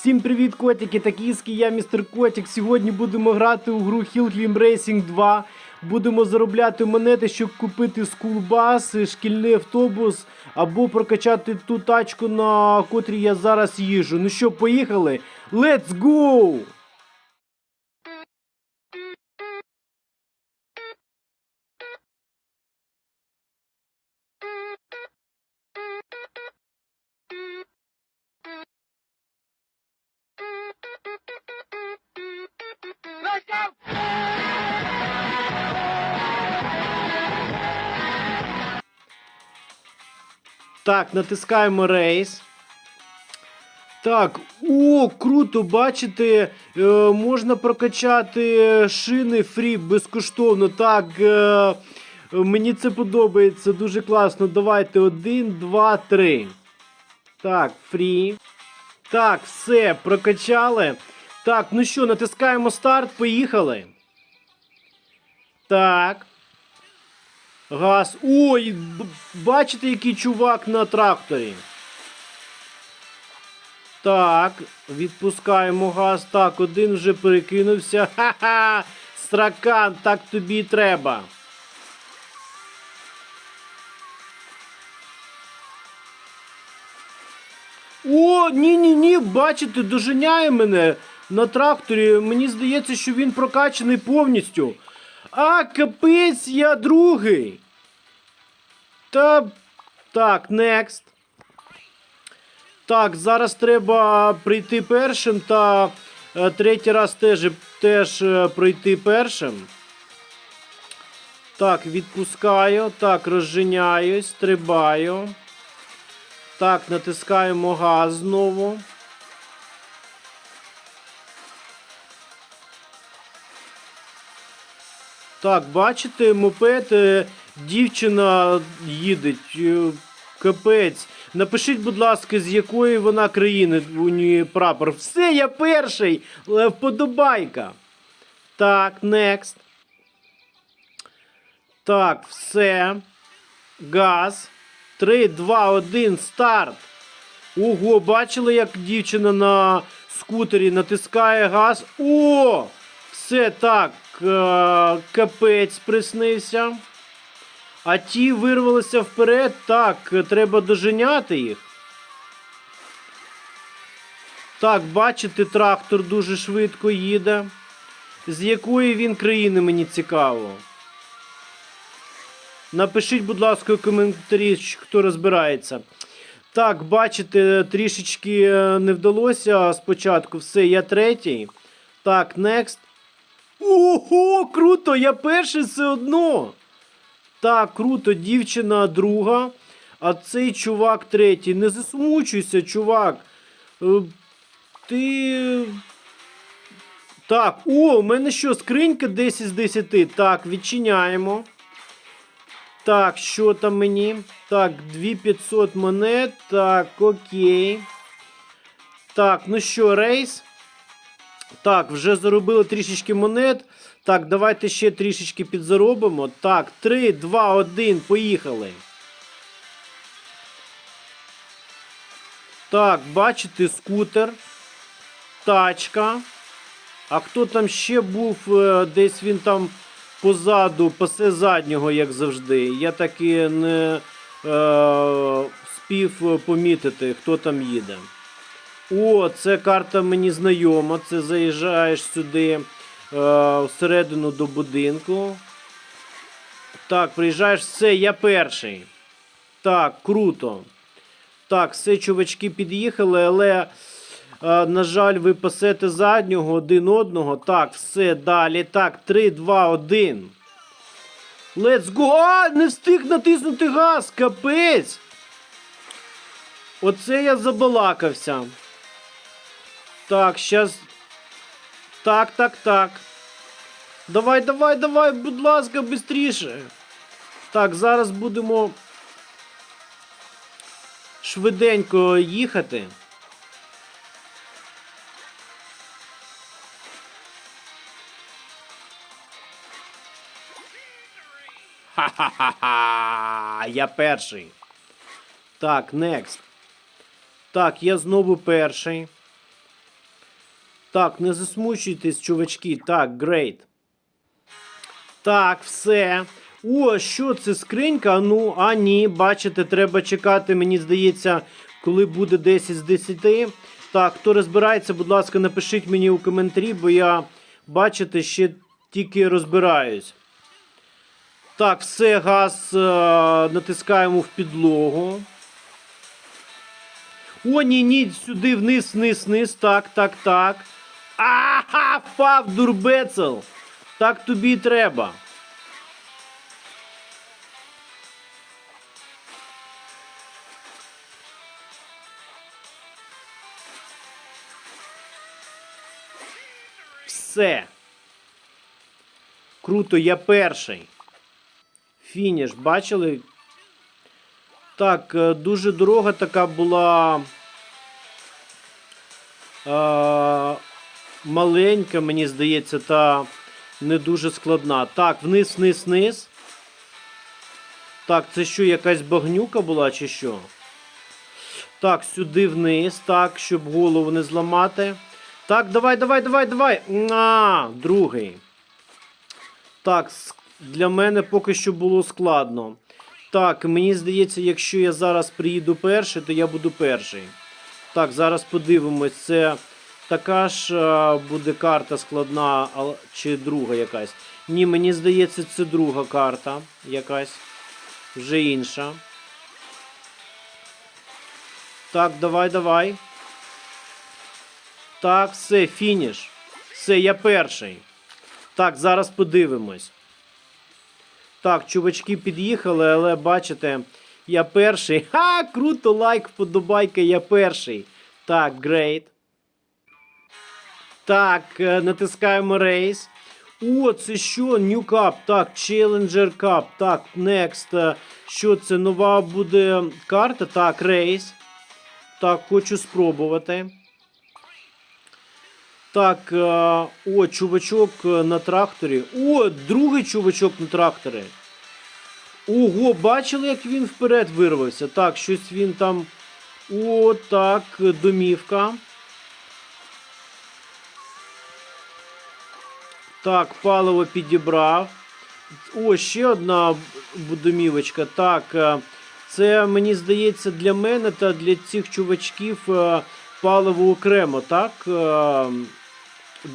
Всім привіт, котики та кіски, я містер Котик. Сьогодні будемо грати у гру Hill Climb Racing 2. Будемо заробляти монети, щоб купити скулбас, шкільний автобус або прокачати ту тачку, на котрій я зараз їжу. Ну що, поїхали? Let's go! Так, натискаємо рейс. Так, о, круто, бачите, е, можна прокачати шини фрі безкоштовно. Так, е, мені це подобається, дуже класно. Давайте один, два, три. Так, фрі. Так, все, прокачали. Так, ну що, натискаємо старт, поїхали. Так. Газ. Ой, бачите, який чувак на тракторі. Так, відпускаємо газ. Так, один вже перекинувся. Ха-ха! Стракан, так тобі й треба. О, ні-ні-ні, бачите, доженяє мене на тракторі. Мені здається, що він прокачаний повністю. А, капець, я другий. Та. Так, next. Так, зараз треба прийти першим та е, третій раз теж, теж е, пройти першим. Так, відпускаю. Так, розженяюсь, стрибаю. Так, натискаємо газ знову. Так, бачите, мопед, е, дівчина їде. Капець. Напишіть, будь ласка, з якої вона країни у неї прапор. Все, я перший. Е, Вподобайка. Так, next. Так, все. Газ. 3, 2, 1, старт. Ого, бачили, як дівчина на скутері натискає газ. О! Все так, капець приснився. А ті вирвалися вперед. Так, е, треба доженяти їх. Так, бачите, трактор дуже швидко їде. З якої він країни мені цікаво. Напишіть, будь ласка, у коментарі, хто розбирається. Так, бачите, трішечки е, не вдалося спочатку. Все, я третій. Так, next. Ого, круто! Я перший все одно. Так, круто, дівчина друга. А цей чувак третій. Не засмучуйся, чувак. Е, Ти. Так, о, у мене що, скринька 10 з 10. Так, відчиняємо. Так, що там мені? Так, 2500 монет. Так, окей. Так, ну що, рейс? Так, вже заробили трішечки монет. Так, давайте ще трішечки підзаробимо. Так, 3, 2, 1, поїхали. Так, бачите, скутер. Тачка. А хто там ще був? Е, Десь він там позаду, пасе заднього, як завжди. Я таки не е, спів помітити, хто там їде. О, це карта мені знайома. Це заїжджаєш сюди е, всередину до будинку. Так, приїжджаєш, все, я перший. Так, круто. Так, все, чувачки під'їхали, але, е, на жаль, ви пасете заднього один одного. Так, все, далі. Так, 3, 2, 1. Let's go! А, не встиг натиснути газ, капець! Оце я забалакався. Так, щас. Так, так, так. Давай, давай, давай, будь ласка, швидше. Так, зараз будемо швиденько їхати. Ха-ха-ха! Я перший. Так, next. Так, я знову перший. Так, не засмучуйтесь, чувачки. Так, грейт. Так, все. О, що це скринька? Ну, а ні, бачите, треба чекати, мені здається, коли буде 10 з 10. Так, хто розбирається, будь ласка, напишіть мені у коментарі, бо я, бачите, ще тільки розбираюсь. Так, все, газ е, натискаємо в підлогу. О, ні, ні, сюди вниз, вниз, вниз. Так, так, так. Ага, впав дурбецел. Так тобі треба. Все. Круто, я перший. Фініш, бачили? Так, е, дуже дорога така була. Е, маленька, мені здається, та не дуже складна. Так, вниз, вниз, вниз. Так, це що, якась багнюка була чи що? Так, сюди вниз, так, щоб голову не зламати. Так, давай, давай, давай, давай. А, другий. Так, для мене поки що було складно. Так, мені здається, якщо я зараз приїду перший, то я буду перший. Так, зараз подивимось, це така ж е, буде карта складна, чи друга якась. Ні, мені здається, це друга карта якась. Вже інша. Так, давай, давай. Так, все, фініш. Все, я перший. Так, зараз подивимось. Так, чувачки під'їхали, але бачите, я перший. Ха, круто, лайк, вподобайка, я перший. Так, грейт. Так, е, натискаємо рейс. О, це що? New Cup. Так, Challenger Cup. Так, Next. Е, Що це? Нова буде карта? Так, рейс. Так, хочу спробувати. Так, е, о, чувачок на тракторі. О, другий чувачок на тракторі. Ого, бачили, як він вперед вирвався. Так, щось він там. О, так, домівка. Так, паливо підібрав. О, ще одна домівочка. Так, е, це мені здається для мене та для цих чувачків е, паливо окремо, так? Е,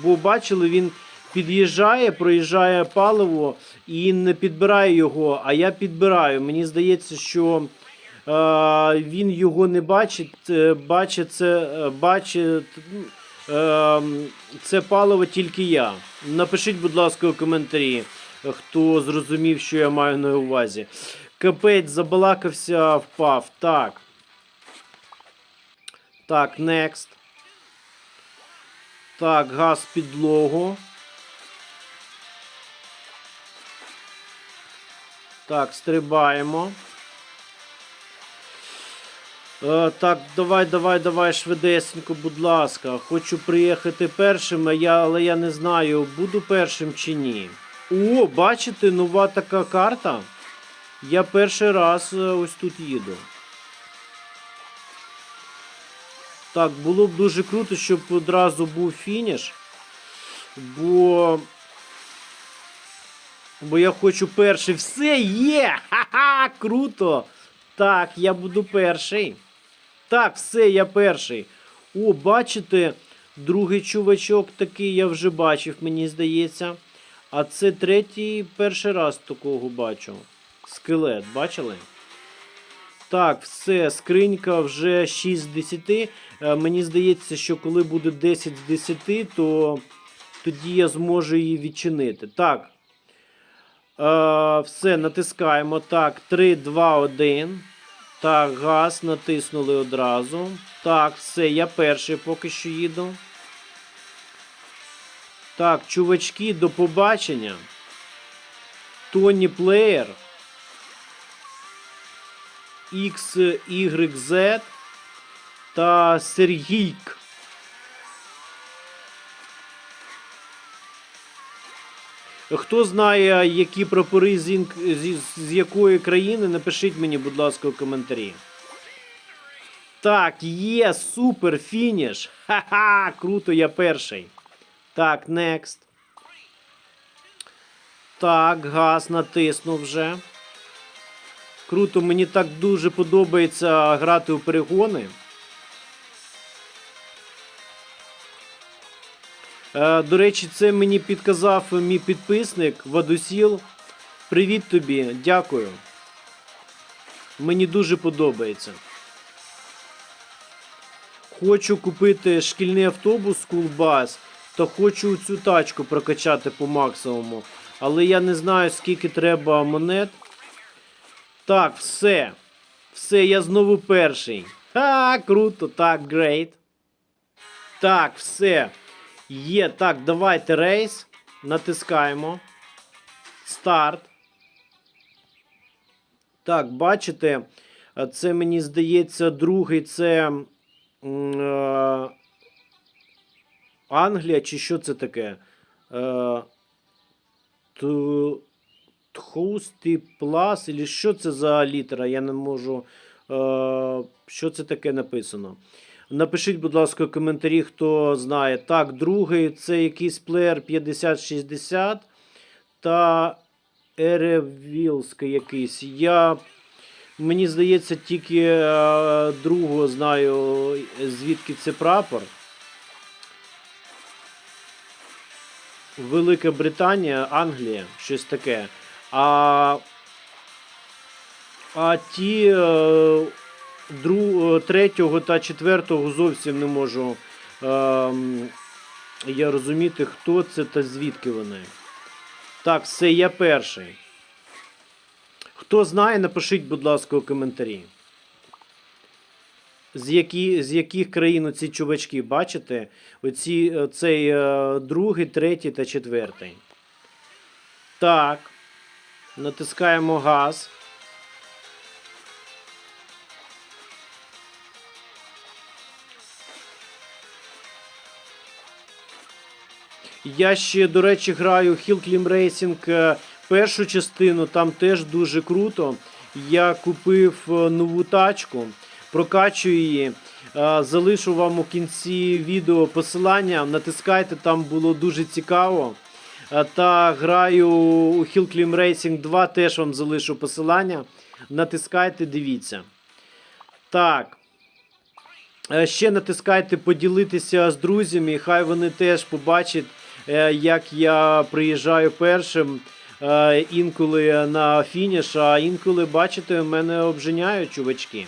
Бо бачили, він під'їжджає, проїжджає паливо і не підбирає його, а я підбираю. Мені здається, що він його не бачить, бачить це, бачить. Е, Це паливо тільки я. Напишіть, будь ласка, у коментарі, хто зрозумів, що я маю на увазі. Капець забалакався, впав. Так. Так, next. Так, газ підлогу. Так, стрибаємо. Е, так, давай, давай, давай, швидесенько, будь ласка. Хочу приїхати першим, але я не знаю, буду першим чи ні. О, бачите, нова така карта. Я перший раз е, ось тут їду. Так, було б дуже круто, щоб одразу був фініш. Бо. Бо я хочу перший. Все є! Ха-ха! Круто! Так, я буду перший. Так, все, я перший. О, бачите, другий чувачок такий я вже бачив, мені здається. А це третій перший раз такого бачу. Скелет, бачили? Так, все, скринька вже 6 з 10. Е, Мені здається, що коли буде 10 з 10, то тоді я зможу її відчинити. Так. Е, все, натискаємо. Так, 3, 2, 1. Так, газ натиснули одразу. Так, все, я перший поки що їду. Так, чувачки, до побачення. Тоні Плеєр. XYZ та Сергійк. Хто знає, які прапори з, зі- з якої країни, напишіть мені, будь ласка, у коментарі. Так, є, супер, фініш. Ха-ха, круто, я перший. Так, next. Так, газ натиснув вже. Круто, мені так дуже подобається грати у перегони. До речі, це мені підказав мій підписник Вадусіл. Привіт тобі, дякую. Мені дуже подобається. Хочу купити шкільний автобус Schoolbus та хочу цю тачку прокачати по максимуму. Але я не знаю, скільки треба монет. Так, все. Все, я знову перший. Ха, круто, так, great. Так, все. Є, так, давайте рейс. Натискаємо. Старт. Так, бачите, це мені здається, другий це е, Англія, чи що це таке? Е, Тхусті Плас, і що це за літера? Я не можу. Е, що це таке написано? Напишіть, будь ласка, в коментарі, хто знає. Так, другий це якийсь плеєр 5060 та Еревілський якийсь. Я, мені здається, тільки е, другого знаю, звідки це прапор. Велика Британія, Англія, щось таке. А, а ті е, дру, е, третього та четвертого зовсім не можу е, я розуміти, хто це та звідки вони. Так, все, я перший. Хто знає, напишіть, будь ласка, у коментарі. З, які, з яких країн ці чувачки, бачите? Оці, е, цей е, другий, третій та четвертий. Так. Натискаємо газ. Я ще, до речі, граю Hill Climb Racing е, першу частину, там теж дуже круто. Я купив е, нову тачку, прокачую її. Е, Залишу вам у кінці відео посилання. Натискайте, там було дуже цікаво. Та граю у Hill Climb Racing 2, теж вам залишу посилання. Натискайте, дивіться. Так. Ще натискайте поділитися з друзями, хай вони теж побачать, як я приїжджаю першим е, інколи на фініш, а інколи, бачите, мене обженяють чувачки.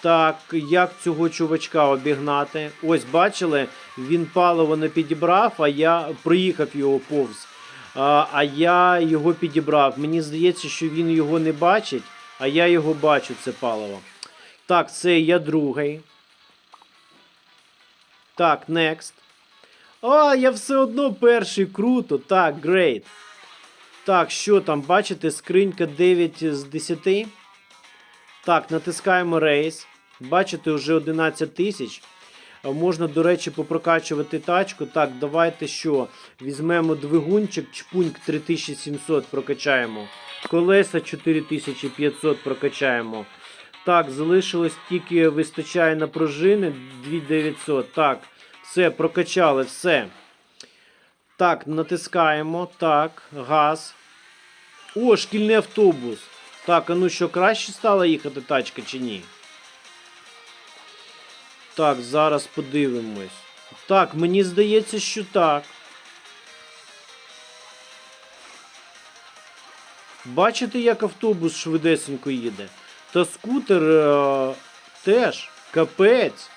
Так, як цього чувачка обігнати? Ось бачили, він паливо не підібрав, а я проїхав його повз. А, а я його підібрав. Мені здається, що він його не бачить, а я його бачу, це паливо. Так, це я другий. Так, next. А, я все одно перший, круто. Так, great. Так, що там, бачите, скринька 9 з 10. Так, натискаємо рейс. Бачите, вже 11 тисяч. Можна, до речі, попрокачувати тачку. Так, давайте що? Візьмемо двигунчик, чпуньк 3700 прокачаємо. Колеса 4500 прокачаємо. Так, залишилось тільки вистачає на пружини 2900. Так, все, прокачали, все. Так, натискаємо. Так, газ. О, шкільний автобус. Так, а ну що, краще стала їхати тачка чи ні? Так, зараз подивимось. Так, мені здається, що так. Бачите, як автобус швидесенько їде? Та скутер е, теж капець.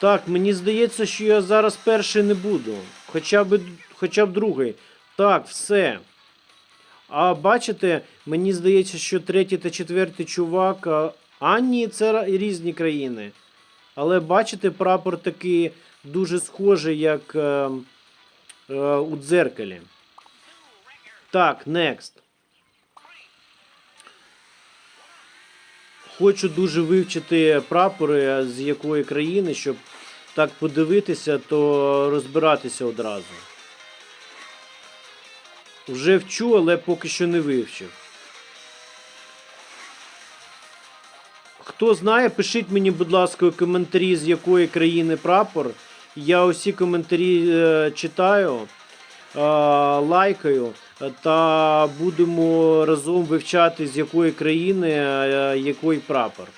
Так, мені здається, що я зараз перший не буду. Хоча б, хоча б другий. Так, все. А бачите, мені здається, що третій та четвертий чувак. А, ні, це різні країни. Але бачите, прапор такий дуже схожий, як е, е, у дзеркалі. Так, next. Хочу дуже вивчити прапори з якої країни, щоб так подивитися, то розбиратися одразу. Вже вчу, але поки що не вивчив. Хто знає, пишіть мені, будь ласка, коментарі, з якої країни прапор. Я усі коментарі е, читаю, лайкаю та будемо разом вивчати, з якої країни е, який прапор.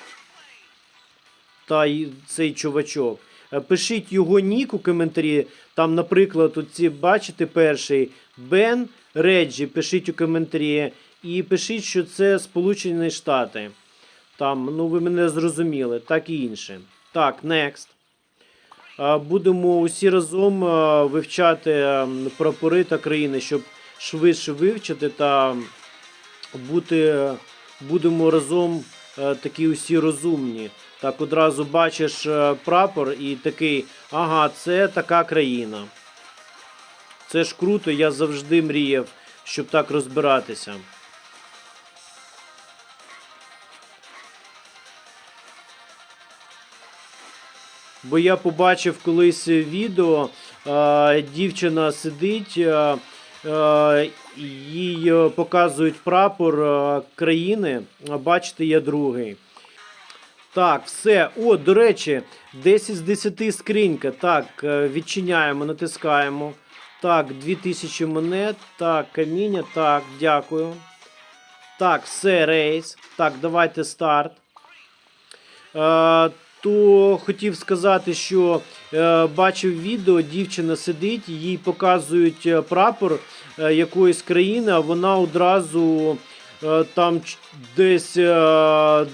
Та цей чувачок. Е, Пишіть його нік у коментарі. Там, наприклад, оці, бачите, перший Бен Реджі. Пишіть у коментарі. І пишіть, що це Сполучені Штати. Там, ну ви мене зрозуміли, так і інше. Так, next. Будемо усі разом вивчати ем, прапори та країни, щоб швидше вивчити та бути, будемо разом е, такі усі розумні. Так одразу бачиш е, прапор і такий, ага, це така країна. Це ж круто, я завжди мріяв, щоб так розбиратися. Бо я побачив колись відео, е, дівчина сидить, їй е, показують прапор е, країни, бачите, є другий. Так, все. О, до речі, 10 з 10 скринька. Так, е, відчиняємо, натискаємо. Так, 2000 монет. Так, каміння. Так, дякую. Так, все, рейс. Так, давайте старт. То хотів сказати, що е, бачив відео, дівчина сидить, їй показують е, прапор е, якоїсь країни, а вона одразу е, там десь е,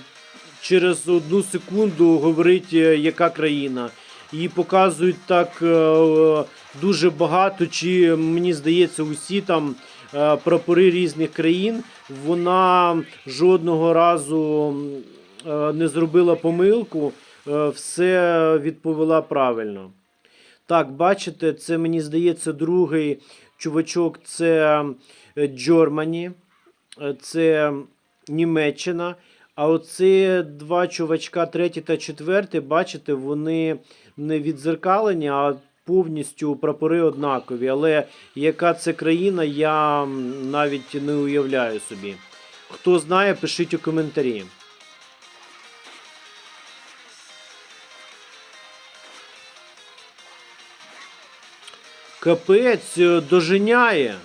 через одну секунду говорить, е, яка країна. Їй показують так е, дуже багато, чи мені здається, усі там е, прапори різних країн. Вона жодного разу е, не зробила помилку, все відповіла правильно. Так, бачите, це мені здається, другий чувачок це е, Джормані, е, це Німеччина. А оці два чувачка, третій та четвертий, бачите, вони не відзеркалені, а повністю прапори однакові. Але яка це країна, я навіть не уявляю собі. Хто знає, пишіть у коментарі. Капець е, доженяє.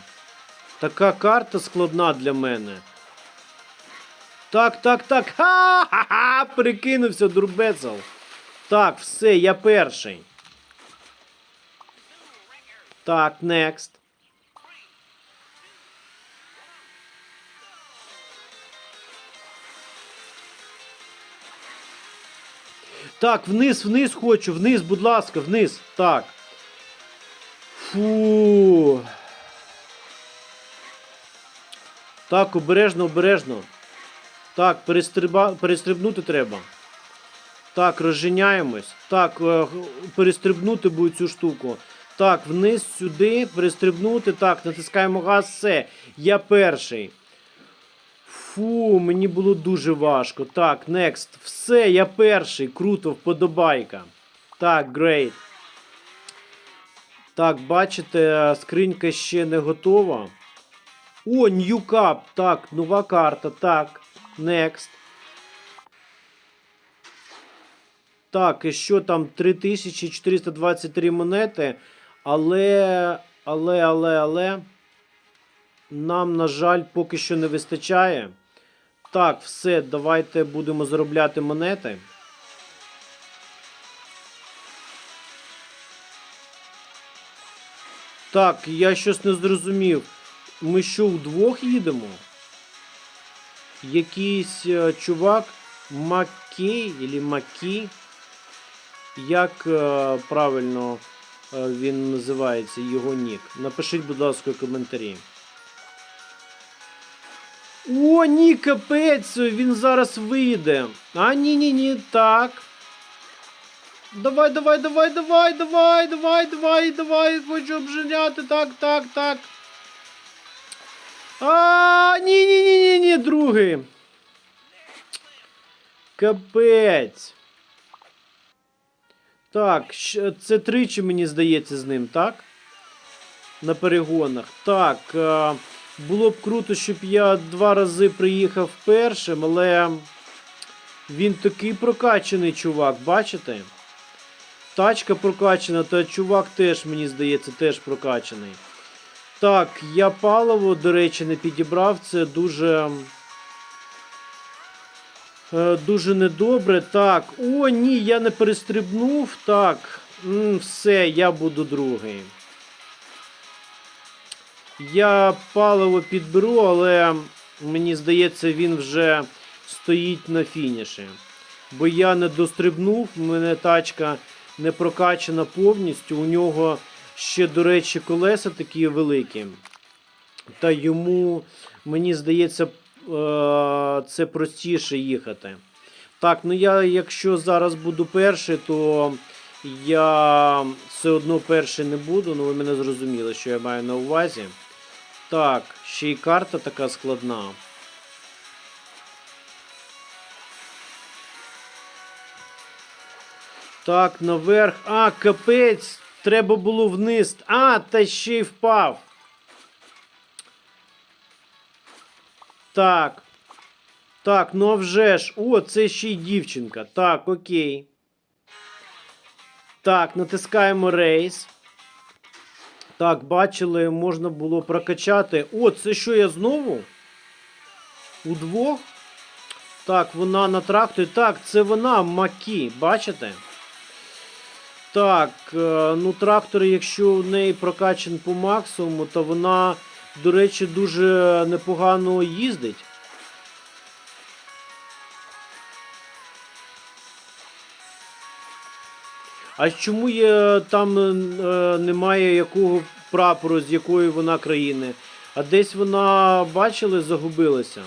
Така карта складна для мене. Так, так, так. Ха-ха-ха! Прикинувся дурбецел. Так, все, я перший. Так, next. Так, вниз, вниз хочу, вниз, будь ласка, вниз. Так. Фу. Так, обережно, обережно. Так, перестриба... перестрибнути треба. Так, розженяємось. Так, е, перестрибнути буде цю штуку. Так, вниз сюди, перестрибнути. Так, натискаємо газ, все. Я перший. Фу, мені було дуже важко. Так, next. Все, я перший. Круто, вподобайка. Так, great. Так, бачите, скринька ще не готова. О, New Cup. Так, нова карта. Так, next. Так, і що там 3423 монети. Але, але, але, але. Нам, на жаль, поки що не вистачає. Так, все, давайте будемо заробляти монети. Так, я щось не зрозумів. Ми що, вдвох їдемо? Якийсь е, чувак Маккей или Макі. Як е, правильно е, він називається, його нік? Напишіть, будь ласка, коментарі. О, ні, капець, він зараз вийде. А, ні, ні, ні, так. Давай, давай, давай, давай, давай, давай, давай, давай, хочу обженяти, так, так, так. А, ні, ні, ні, ні, ні, другий. Капець. Так, це тричі, мені здається, з ним, так? На перегонах. Так, е, було б круто, щоб я два рази приїхав першим, але Він такий прокачаний чувак, бачите? Тачка прокачана, та чувак теж, мені здається, теж прокачаний. Так, я паливо, до речі, не підібрав. Це дуже. е, Дуже недобре. Так. О, ні, я не перестрибнув. Так. Все, я буду другий. Я паливо підберу, але мені здається, він вже стоїть на фініші. Бо я не дострибнув, мене тачка не прокачана повністю. У нього ще, до речі, колеса такі великі. Та йому, мені здається, е, це простіше їхати. Так, ну я, якщо зараз буду перший, то я все одно перший не буду. Ну ви мене зрозуміли, що я маю на увазі. Так, ще й карта така складна. Так, наверх. А, капець. Треба було вниз. А, та ще й впав. Так. Так, ну а вже ж. О, це ще й дівчинка. Так, окей. Так, натискаємо рейс. Так, бачили, можна було прокачати. О, це що я знову? Удвох? Так, вона на тракторі. Так, це вона Макі, бачите? Так, е, ну трактор, якщо в неї прокачан по максимуму, то вона, до речі, дуже непогано їздить. А чому є, там е, немає якого прапору, з якої вона країни? А десь вона, бачили, загубилася.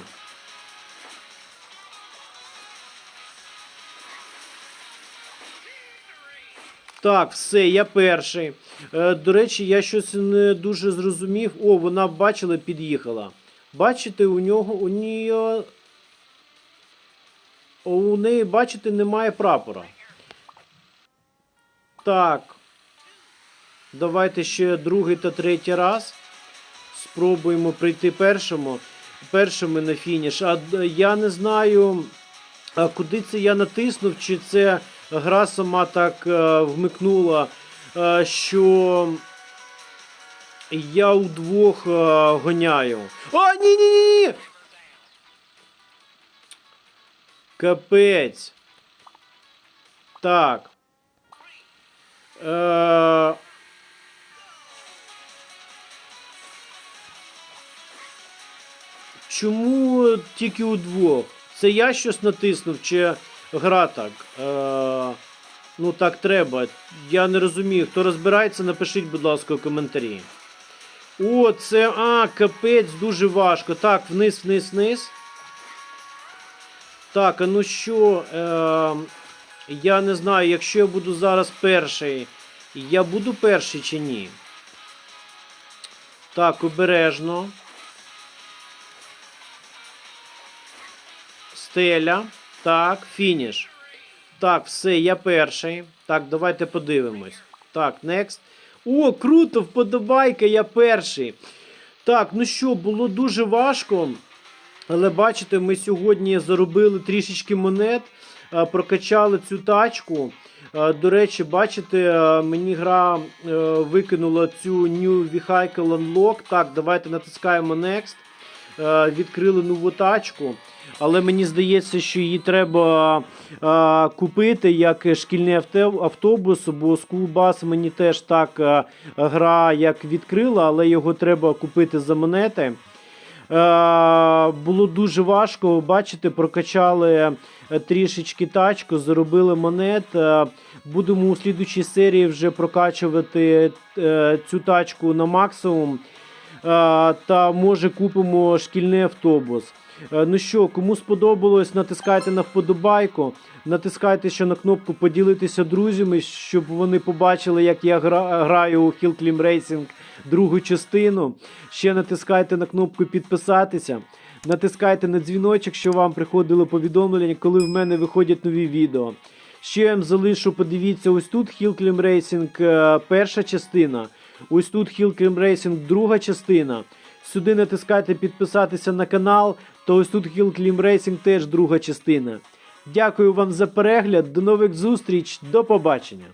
Так, все, я перший. Е, до речі, я щось не дуже зрозумів. О, вона бачила, під'їхала. Бачите, у нього у неї. У неї, бачите, немає прапора. Так. Давайте ще другий та третій раз. Спробуємо прийти першому. Першими на фініш. А я не знаю, куди це я натиснув, чи це гра сама так е, вмикнула, е, що я удвох е, гоняю. О, ні, ні, ні, ні! Капець. Так. Е, Чому тільки удвох? Це я щось натиснув, чи гра так? Е, ну так треба. Я не розумію. Хто розбирається, напишіть, будь ласка, у коментарі. О, це. А, капець, дуже важко. Так, вниз, вниз, вниз. Так, а ну що? Е, я не знаю, якщо я буду зараз перший, я буду перший чи ні? Так, обережно. Стеля. Так, фініш. Так, все, я перший. Так, давайте подивимось. Так, next. О, круто, вподобайка, я перший. Так, ну що, було дуже важко. Але бачите, ми сьогодні заробили трішечки монет, е, прокачали цю тачку. Е, До речі, бачите, е, мені гра викинула цю New Vehicle Unlock. Так, давайте натискаємо Next. Відкрили нову тачку. Але мені здається, що її треба е, купити як шкільний автобус, бо скулбас мені теж так е, гра як відкрила, але його треба купити за монети. Е, було дуже важко. Бачите, прокачали е, трішечки тачку, заробили монет. Будемо у слідучій серії вже прокачувати е, цю тачку на максимум. Та може купимо шкільний автобус. Е, Ну що, кому сподобалось, натискайте на вподобайку, натискайте ще на кнопку поділитися друзями, щоб вони побачили, як я гра- граю у Hill Climb Racing другу частину. Ще натискайте на кнопку підписатися. Натискайте на дзвіночок, щоб вам приходило повідомлення, коли в мене виходять нові відео. Ще я вам залишу, подивіться, ось тут Hill Climb Racing е, перша частина. Ось тут Hill Climb Racing друга частина. Сюди натискайте підписатися на канал, то ось тут Hill Climb Racing теж друга частина. Дякую вам за перегляд. До нових зустріч. До побачення.